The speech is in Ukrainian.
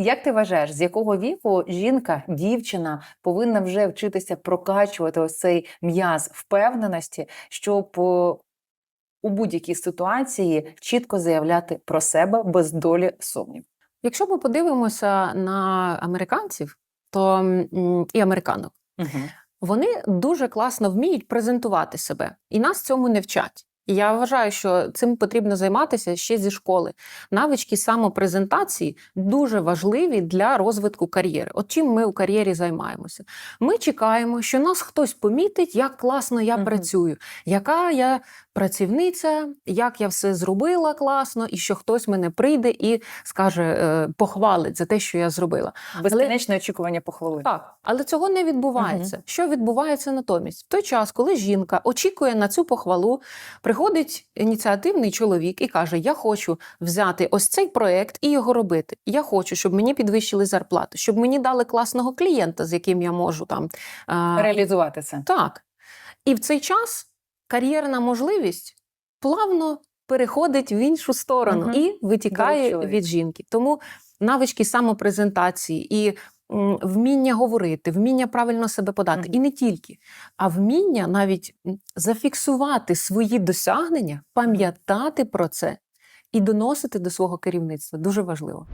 Як ти вважаєш, з якого віку жінка, дівчина повинна вже вчитися прокачувати ось цей м'яз впевненості, щоб у будь-якій ситуації чітко заявляти про себе без долі сумнів? Якщо ми подивимося на американців, то і американок, Угу. вони дуже класно вміють презентувати себе, і нас цьому не вчать. І я вважаю, що цим потрібно займатися ще зі школи. Навички самопрезентації дуже важливі для розвитку кар'єри. От чим ми у кар'єрі займаємося? Ми чекаємо, що нас хтось помітить, як класно я Мгм. працюю, яка я працівниця, як я все зробила класно, і що хтось мене прийде і скаже, е, похвалить за те, що я зробила. Безкінечне очікування похвали. Так, але цього не відбувається. Що відбувається натомість? В той час, коли жінка очікує на цю похвалу, приходить ініціативний чоловік і каже: Я хочу взяти ось цей проект і його робити. Я хочу, щоб мені підвищили зарплату, щоб мені дали класного клієнта, з яким я можу там а, Реалізувати це. так. І в цей час кар'єрна можливість плавно переходить в іншу сторону Мгм. і витікає від жінки. Тому навички самопрезентації і вміння говорити, вміння правильно себе подати, Мгм. і не тільки, а вміння навіть зафіксувати свої досягнення, пам'ятати про це і доносити до свого керівництва дуже важливо.